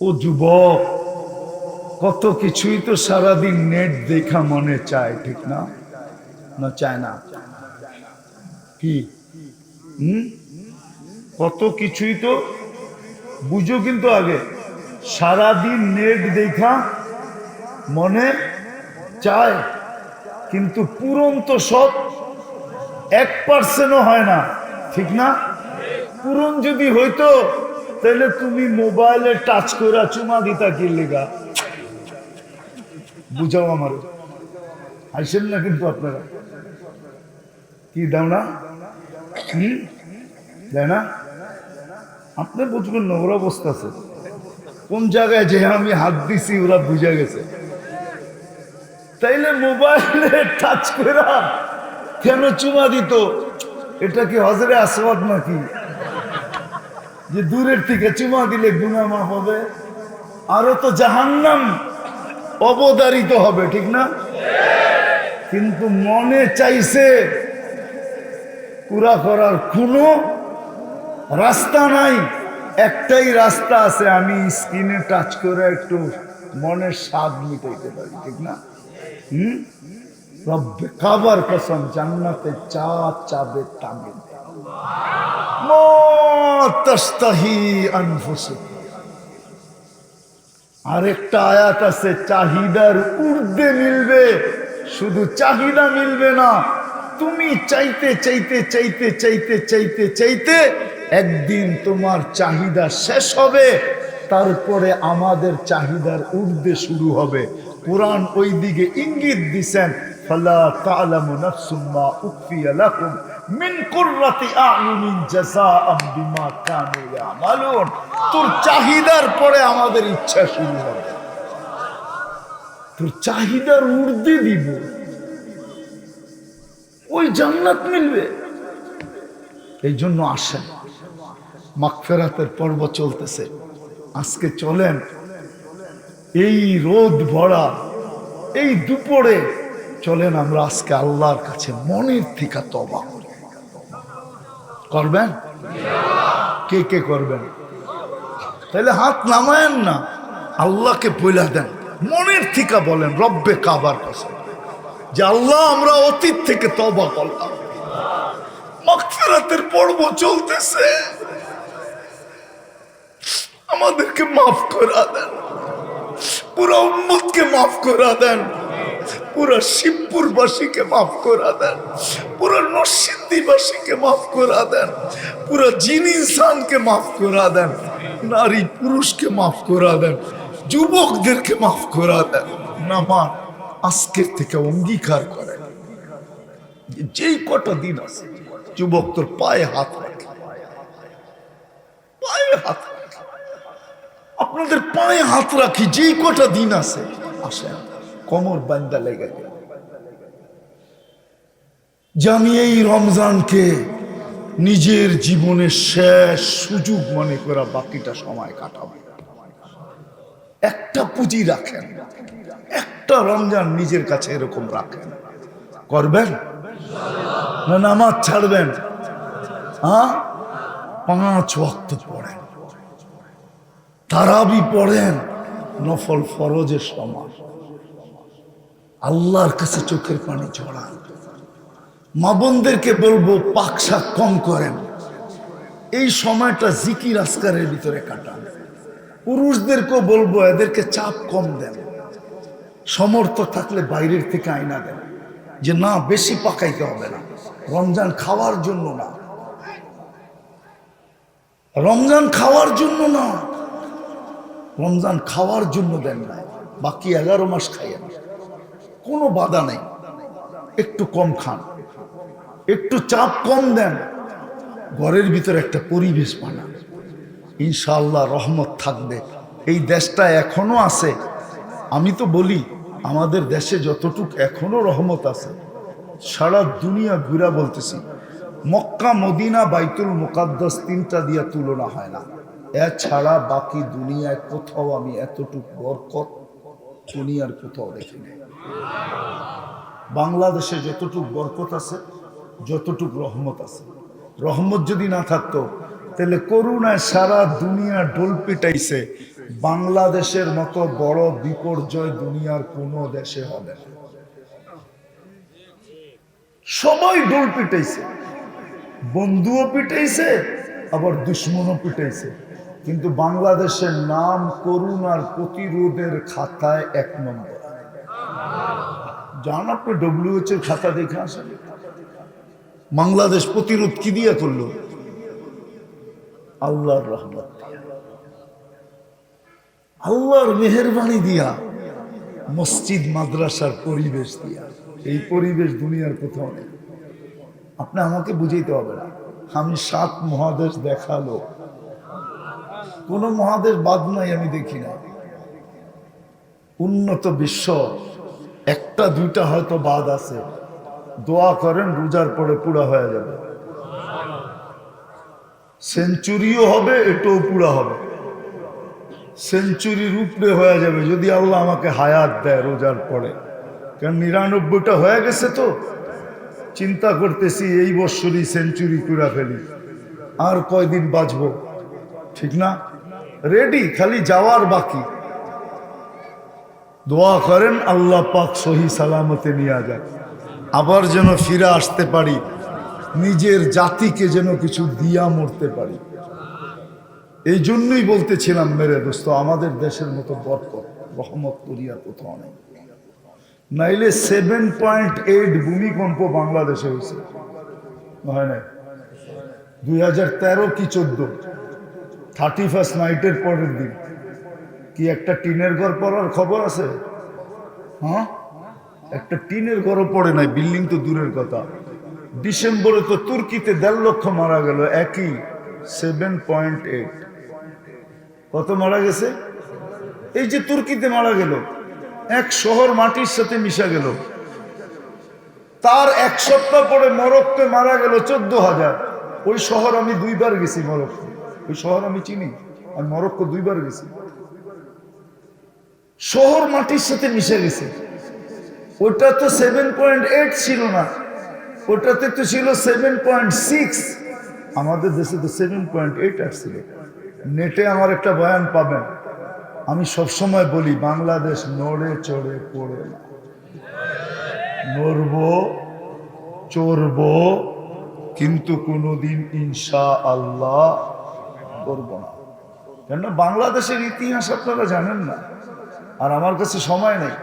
ও যুবক, কত কিছুই তো সারাদিন নেট দেখা মনে চায়, ঠিক না? না চায় না। কি? হুম? কত কিছুই তো বুঝো কিন্তু আগে। সারাদিন নেট দেখা মনে চায়, কিন্তু পূরণ তো সব এক পার্সেন্টও হয় না, ঠিক না? পূরণ যদি হইতো তাহলে তুমি মোবাইলে টাচ করে চুমা দিতা কি লেগা? বুঝাও আমার। হাসেন না কিন্তু আপনারা। কি, দাও না? হম? না? আপনি বুঝবেন না, ওরা অবস্থা আছে। কোন জায়গায় যে আমি হাত দিছি, ওরা বুঝে গেছে। তাইলে মোবাইলে টাচ করে কেন চুমা দিত? এটা কি হজরে আসবাদ নাকি? যে দূরের থেকে চুমা দিলে গুনা মাফ হবে। আরও তো জাহান্নাম অবদারিত হবে, ঠিক না? কিন্তু মনে চাইছে পুরা করার কোনো রাস্তা নাই। একটাই রাস্তা আছে, আমি স্ক্রিনে টাচ করে একটু মনের স্বাদ মিটাইতে পারি, ঠিক না? হুম? রব্বে কাবার কসম, জান্নাতে চা চাবে তামিল। আরেকটা আয়াত আছে, চাহিদার ঊর্ধ্বে মিলবে, শুধু চাহিদা মিলবে না, তুমি চাইতে চাইতে চাইতে চাইতে চাইতে চাইতে একদিন তোমার চাহিদা শেষ হবে, তারপরে আমাদের চাহিদার ঊর্ধ্বে শুরু হবে। কোরআন ওই দিকে ইঙ্গিত দিছেন, ফালা তা'লামু নাফসুম মা লাকুম। মিন তোর চাহিদার পরে আমাদের ইচ্ছা শুরু হবে। তোর চাহিদার দিব। ওই জান্নাত মিলবে। এই জন্য আসেন। মাগফেরাতের পর্ব চলতেছে। আজকে চলেন। এই রোদ ভরা, এই দুপুরে চলেন আমরা আজকে আল্লাহর কাছে মনের থেকে তবা করবেন? কে কে করবেন? তাহলে হাত নামায়েন না। আল্লাহকে বইলা দেন। মনের থেকে বলেন, রব্বে কাবার কাছে। যে আল্লাহ আমরা অতীত থেকে তবা করলাম। মাগফিরাতের পর্ব চলতেছে। আমাদেরকে মাফ করা দেন। পুরো উম্মতকে মাফ করা দেন। পুরো শিবপুরবাসীকে মাফ করা দেন। পুরো নরসিদ্দিবাসীকে মাফ করা দেন। পুরো জিন ইনসানকে মাফ করা দেন। নারী পুরুষকে মাফ করা দেন। যুবকদেরকে মাফ করা দেন। নামান আজকের থেকে অঙ্গীকার করে। যেই কটা দিন আছে, যুবক তোর পায়ে হাত রাখে। পায়ে হাত আপনাদের পায়ে হাত রাখি, যেই কটা দিন আছে, আসেন। কমর বান্দা লেগে গেল। যে এই রমজানকে নিজের জীবনের শেষ সুযোগ মনে করা বাকিটা সময় কাটাবো। একটা পুঁজি রাখেন, একটা রমজান নিজের কাছে এরকম রাখেন। করবেন? না নামাজ ছাড়বেন? হ্যাঁ? পাঁচ ওয়াক্ত পড়েন। তারাবি পড়েন, নফল ফরজের সমান আল্লাহর কাছে চোখের পানি ঝরান মা বোনদেরকে বলব পাকশাক কম করেন। এই সময়টা জিকির আসকারের ভিতরে কাটান। পুরুষদেরকেও বলব, এদেরকে চাপ কম দেন। সমর্থ থাকলে বাইরের থেকে আয়না দেন। যে না, বেশি পাকাইতে হবে না। রমজান খাওয়ার জন্য না। রমজান খাওয়ার জন্য না। রমজান খাওয়ার জন্য দেন না। বাকি এগারো মাস খাইয়ে খাইয়েন। কোনো বাধা নেই। একটু কম খান। একটু চাপ কম দেন। ঘরের ভিতরে একটা পরিবেশ বানান। ইনশাআল্লাহ রহমত থাকবে। এই দেশটা এখনও আছে। আমি তো বলি, আমাদের দেশে যতটুক এখনও রহমত আছে, সারা দুনিয়া ঘুরা বলতেছি, মক্কা, মদিনা, বাইতুল মুকাদ্দাস তিনটা দিয়া তুলনা হয় না। এছাড়া বাকি দুনিয়ায় কোথাও আমি এতটুক বরকত দুনিয়ার কোথাও দেখিনি বাংলাদেশে যতটুক বরকত আছে, যতটুক রহমত আছে। রহমত যদি না থাকতো, তাহলে করুণায় সারা দুনিয়া ডোল পিটাইছে। বাংলাদেশের মতো বড় বিপর্যয় দুনিয়ার কোনো দেশে হবে সবাই ডোল পিটাইছে। বন্ধুও পিটাইছে, আবার দুশ্মনও পিটাইছে। কিন্তু বাংলাদেশের নাম করুণার প্রতিরোধের খাতায় এক নম্বর। যান আপনি এর খাতা দেখে আসেন। বাংলাদেশ প্রতিরোধ কি দিয়ে করল? আল্লাহর রহমত। আল্লাহর মেহরবানি দিয়া মসজিদ, মাদ্রাসার পরিবেশ দিয়া। এই পরিবেশ দুনিয়ার কোথাও নেই। আপনি আমাকে বুঝাইতে হবে না। আমি সাত মহাদেশ দেখাল। কোন মহাদেশ বাদ নাই, আমি দেখি না উন্নত বিশ্ব একটা, দুইটা হয়তো বাদ আছে। দোয়া করেন, রোজার পরে পুরা হয়ে যাবে। সেঞ্চুরিও হবে, এটাও পুরা হবে। সেঞ্চুরির উপরে হয়ে যাবে। যদি আল্লাহ আমাকে হায়াত দেয় রোজার পরে। কারণ নিরানব্বইটা হয়ে গেছে তো? চিন্তা করতেছি, এই বৎসরই সেঞ্চুরি করে ফেলি। আর কয়দিন বাঁচবো? ঠিক না? রেডি খালি যাওয়ার বাকি। দোয়া করেন, আল্লাহ পাক সহি সালামতে নিয়ে যায় আবার যেন ফিরে আসতে পারি, নিজের জাতিকে যেন কিছু দিয়া মরতে পারি। এই জন্যই বলতেছিলাম, মেরে দোস্ত, আমাদের দেশের মতো বরকত, রহমত করিয়া কোথাও নেই। নাইলে সেভেন পয়েন্ট এইট ভূমিকম্প বাংলাদেশে হয়েছে। হয় না দুই হাজার তেরো কি চোদ্দ? থার্টি ফার্স্ট নাইটের পরের দিন। কি একটা টিনের ঘর পড়ার খবর আছে? হ্যাঁ? একটা টিনের ঘরও পড়ে নাই, বিল্ডিং তো দূরের কথা। ডিসেম্বরে তো তুর্কিতে দেড় লক্ষ মারা গেল, একই সেভেন পয়েন্ট এইট কত মারা গেছে? এই যে তুর্কিতে মারা গেল, এক শহর মাটির সাথে মিশা গেল। তার এক সপ্তাহ পরে মরক্কে মারা গেল চোদ্দ হাজার। ওই শহর আমি দুইবার গেছি মরক্কো ওই শহর আমি চিনি আমি মরক্কো দুইবার গেছি। শহর মাটির সাথে মিশে গেছে। ওটা তো সেভেন পয়েন্ট এইট ছিল না। ওটাতে তো ছিল সেভেন পয়েন্ট সিক্স আমাদের দেশে তো সেভেন পয়েন্ট এইট আসছিল। নেটে আমার একটা বয়ান পাবেন। আমি সবসময় বলি, বাংলাদেশ নড়ে চড়ে পড়ে না। নড়ব, চড়ব, কিন্তু কোনোদিন ইনশা আল্লাহ করব না। কেন বাংলাদেশের ইতিহাস আপনারা জানেন না। আর আমার কাছে সময় নেই।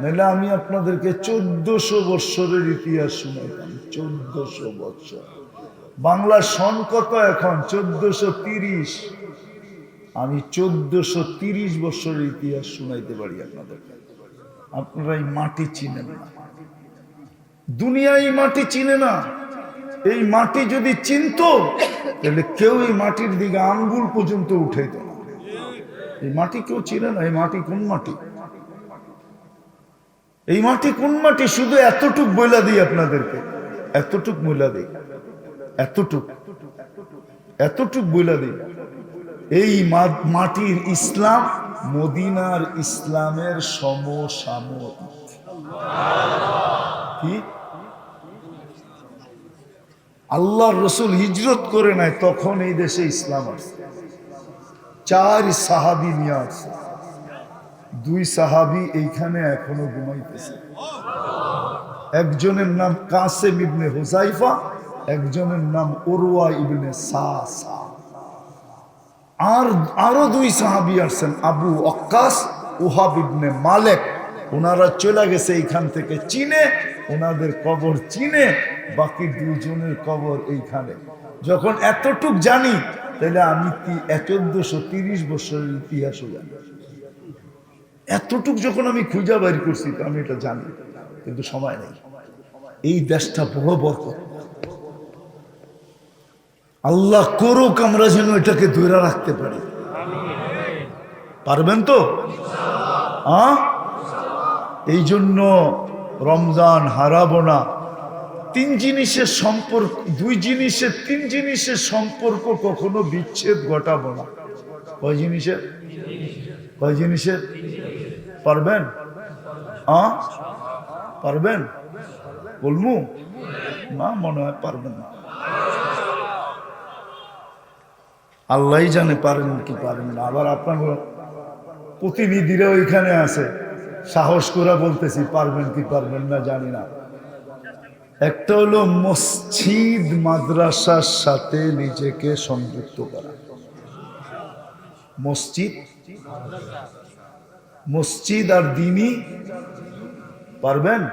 নাহলে আমি আপনাদেরকে চোদ্দশো বৎসরের ইতিহাস শুনাইতাম। চোদ্দশো বৎসর। বাংলার সন কত এখন চোদ্দশো তিরিশ। আমি চোদ্দশো তিরিশ বৎসরের ইতিহাস শুনাইতে পারি আপনাদেরকে আপনারা এই মাটি চিনেন না। দুনিয়া এই মাটি চিনে না। এই মাটি যদি চিনত, তাহলে কেউ এই মাটির দিকে আঙ্গুল পর্যন্ত উঠাইত এই মাটি কেউ চিনে না, এই মাটি কোন মাটি? এই মাটি কোন মাটি? শুধু এতটুক বইলা দিই আপনাদেরকে। এতটুক বইলা দিই। এতটুক। এতটুক বইলা দিই। এই মাটির ইসলাম মদিনার ইসলামের সমসাময়িক। কি? আল্লাহর রসুল হিজরত করে নেয় তখন এই দেশে ইসলাম আসছে। চার সাহাবি নিয়ে আসছে দুই সাহাবি এইখানে এখনও ঘুমাইতেছে। একজনের নাম কাসেম ইবনে হুসাইফা একজনের নাম ওরুয়া ইবনে সা আর, আরও দুই সাহাবি আসছেন, আবু অক্কাস ওহাব ইবনে মালেক। ওনারা চলে গেছে এইখান থেকে চিনে ওনাদের কবর চিনে, বাকি দুজনের কবর এইখানে। যখন এতটুক জানি তাহলে আমি চোদ্দশো তিরিশ বছরের ইতিহাসও জানি এতটুক যখন আমি খুঁজা বাইর করছি, তো আমি এটা জানি, কিন্তু সময় নেই। এই দেশটা বড় বরকত। আল্লাহ করুক আমরা যেন এটাকে ধরে রাখতে পারি। পারবেন তো? এই জন্য রমজান হারাবো না। তিন জিনিসের সম্পর্ক, দুই জিনিসের, তিন জিনিসের সম্পর্ক কখনো বিচ্ছেদ ঘটাবো না। কয় জিনিসের? কয় জিনিসের? পারবেন? পারবেন? বলমু? না, মনে হয় পারবেন না। আল্লাহ জানে পারেন কি পারেন না। আবার আপনার প্রতিনিধিরা ওইখানে আছে। সাহস করে বলতেছি, পারবেন কি পারবেন না জানি না। একটা হলো মসজিদ, মাদ্রাসার সাথে নিজেকে সংযুক্ত করা। মসজিদ মসজিদ আর দিনই, পারবেন?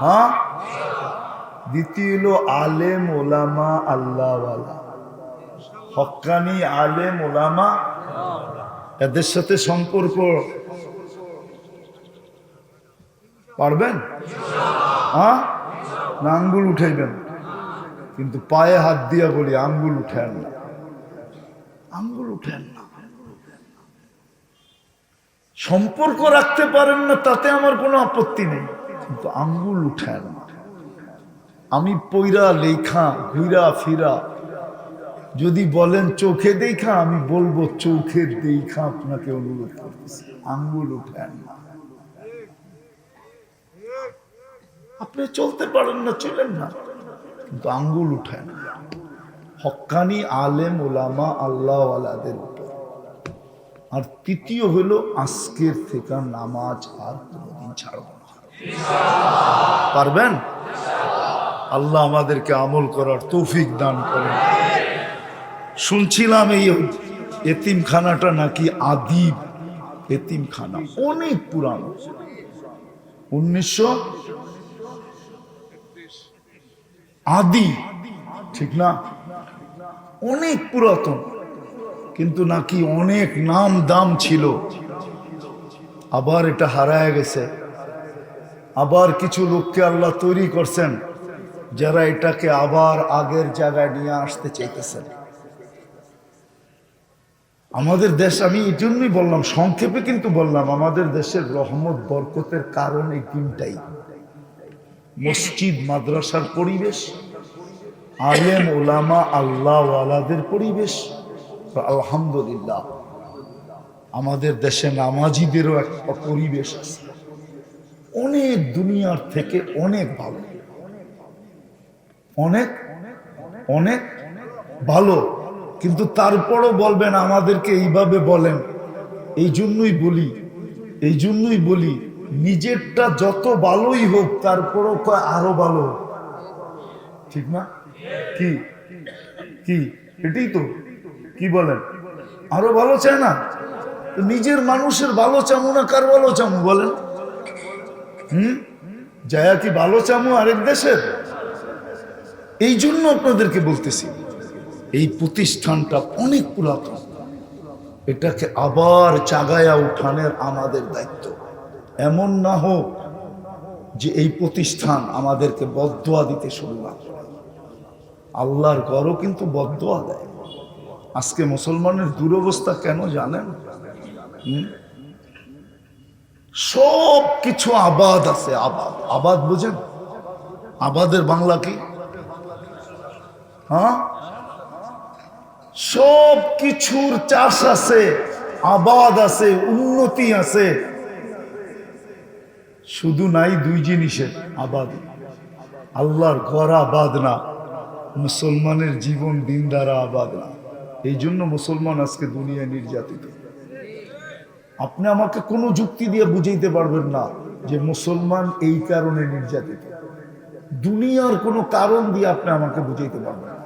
হ্যাঁ? দ্বিতীয় হলো আলেম, ওলামা, আল্লাহওয়ালা। হক্কানি আলেম, ওলামা, এদের সাথে সম্পর্ক পারবেন? হ্যাঁ? না, আঙ্গুল উঠাইবেন। কিন্তু পায়ে হাত দিয়া বলি, আঙ্গুল উঠেন না। আঙ্গুল উঠেন না। সম্পর্ক রাখতে পারেন না, তাতে আমার কোনো আপত্তি নেই। কিন্তু আঙ্গুল উঠেন না। আমি পইরা, লেখা ঘুরা ফিরা, যদি বলেন চোখে দেখা আমি বলব চোখের দেখা আপনাকে অনুরোধ করতেছি। আঙ্গুল উঠেন না। আপনি চলতে পারেন না, চলেন না। কিন্তু আঙ্গুল উঠেন হক্কানি আলেম ওলামা আল্লাহ আলাদের উপর। আর তৃতীয় হলো, আজকের থেকে নামাজ আর কোনোদিন ছাড়ব না। পারবেন? আল্লাহ আমাদেরকে আমল করার তৌফিক দান করেন। শুনছিলাম এই এতিমখানাটা নাকি আদিব এতিমখানা, অনেক পুরানো। উনিশশো আদি। ঠিক না? অনেক পুরাতন, কিন্তু নাকি অনেক নাম দাম ছিল। আবার এটা হারায় গেছে। আবার কিছু লোককে আল্লাহ তৈরি করছেন, যারা এটাকে আবার আগের জায়গায় নিয়ে আসতে চাইতেছেন। আমাদের দেশ, আমি এই জন্যই বললাম, সংক্ষেপে কিন্তু বললাম, আমাদের দেশের রহমত, বরকতের কারণ এই তিনটাই। মসজিদ, মাদ্রাসার পরিবেশ, আলেম ওলামা আল্লাহ আলাদের পরিবেশ আলহামদুলিল্লাহ। আমাদের দেশে নামাজিদেরও একটা পরিবেশ আছে। অনেক দুনিয়ার থেকে অনেক ভালো। অনেক অনেক ভালো। কিন্তু তারপরও বলবেন আমাদেরকে এইভাবে বলেন। এই জন্যই বলি, এই জন্যই বলি নিজেরটা যত ভালোই হোক তারপরও কয় আরও ভালো ঠিক না? কি? কি? এটাই তো। কি বলেন? আরও ভালো চায় না? নিজের মানুষের ভালো চামু না কার ভালো চামু বলেন? হুম? জায়া কি ভালো চামু আরেক দেশের? এই জন্য আপনাদেরকে বলতেছি, এই প্রতিষ্ঠানটা অনেক পুরাতন। এটাকে আবার চাগায়া উঠানের আমাদের দায়িত্ব। এমন না হোক যে এই প্রতিষ্ঠান আমাদেরকে বদোয়া দিতে শুরু। আল্লাহর গড়ও কিন্তু বদোয়া দেয়। আজকে মুসলমানের দুরবস্থা কেন জানেন? সব কিছু আবাদ আছে, আবাদ। আবাদ বুঝেন? আবাদের বাংলা কি? হ্যাঁ? সব কিছুর চাষ আছে, আবাদ আছে, উন্নতি আছে। শুধু নাই দুই জিনিসের, আবাদ। আল্লাহর ঘর আবাদ না, মুসলমানের জীবন দিন দ্বারা আবাদ না। এই জন্য মুসলমান আজকে দুনিয়ায় নির্যাতিত। আপনি আমাকে কোনো যুক্তি দিয়ে বুঝাইতে পারবেন না যে মুসলমান এই কারণে নির্যাতিত। দুনিয়ার কোনো কারণ দিয়ে আপনি আমাকে বুঝাইতে পারবেন না।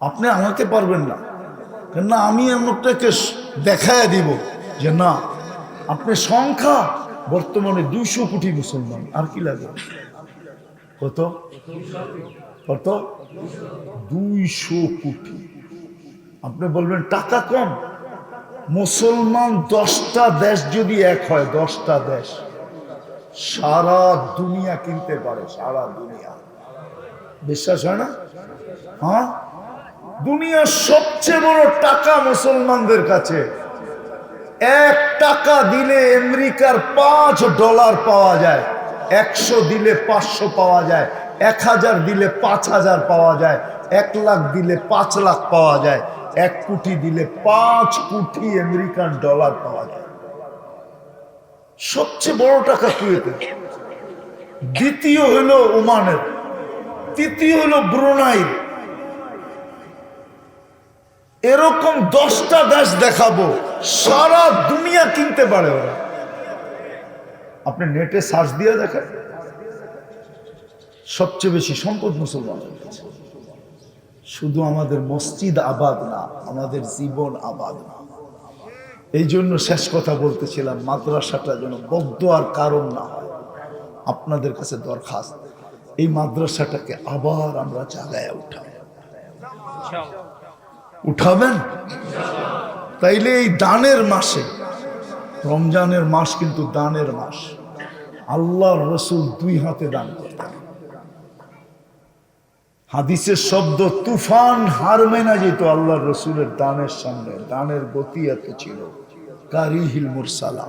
আপনি আমাকে পারবেন না। কেননা আমি এমনটাকে দেখায় দিব যে না আপনি সংখ্যা বর্তমানে দুইশো কোটি মুসলমান। আর কি লাগে? কত? কত? দুইশো কোটি। আপনি বলবেন, টাকা কম? মুসলমান দশটা দেশ যদি এক হয়, দশটা দেশ সারা দুনিয়া কিনতে পারে, সারা দুনিয়া। বিশ্বাস হয় না? হ্যাঁ? দুনিয়ার সবচেয়ে বড় টাকা মুসলমানদের কাছে। এক টাকা দিলে আমেরিকার পাঁচ ডলার পাওয়া যায়, একশো দিলে পাঁচশো পাওয়া যায়, এক হাজার দিলে পাঁচ হাজার পাওয়া যায়, এক লাখ দিলে পাঁচ লাখ পাওয়া যায়, এক কোটি দিলে পাঁচ কোটি আমেরিকান ডলার পাওয়া যায়। সবচেয়ে বড় টাকা কুয়েতে দ্বিতীয় হলো ওমানের, তৃতীয় হলো ব্রুনাই এরকম দশটা দেশ দেখাবো। সারা দুনিয়া কিনতে পারে ওরা। আপনি নেটে সার্চ দিয়ে দেখেন। সবচেয়ে বেশি সম্পদ মুসলমানের কাছে। শুধু আমাদের মসজিদ আবাদ না, আমাদের জীবন আবাদ না। এই জন্য শেষ কথা বলতেছিলাম, মাদ্রাসাটা যেন বদ্ধ আর কারণ না হয়। আপনাদের কাছে দরখাস্ত, এই মাদ্রাসাটাকে আবার আমরা জাগায় উঠাই উঠাবেন? তাইলে এই দানের মাসে, রমজানের মাস কিন্তু দানের মাস। আল্লাহর রসুল দুই হাতে দান করতেন। হাদিসের শব্দ তুফান হার মেনা যেত আল্লাহর রসুলের দানের সামনে। দানের গতি এত ছিল। কারিহিল মুরসালা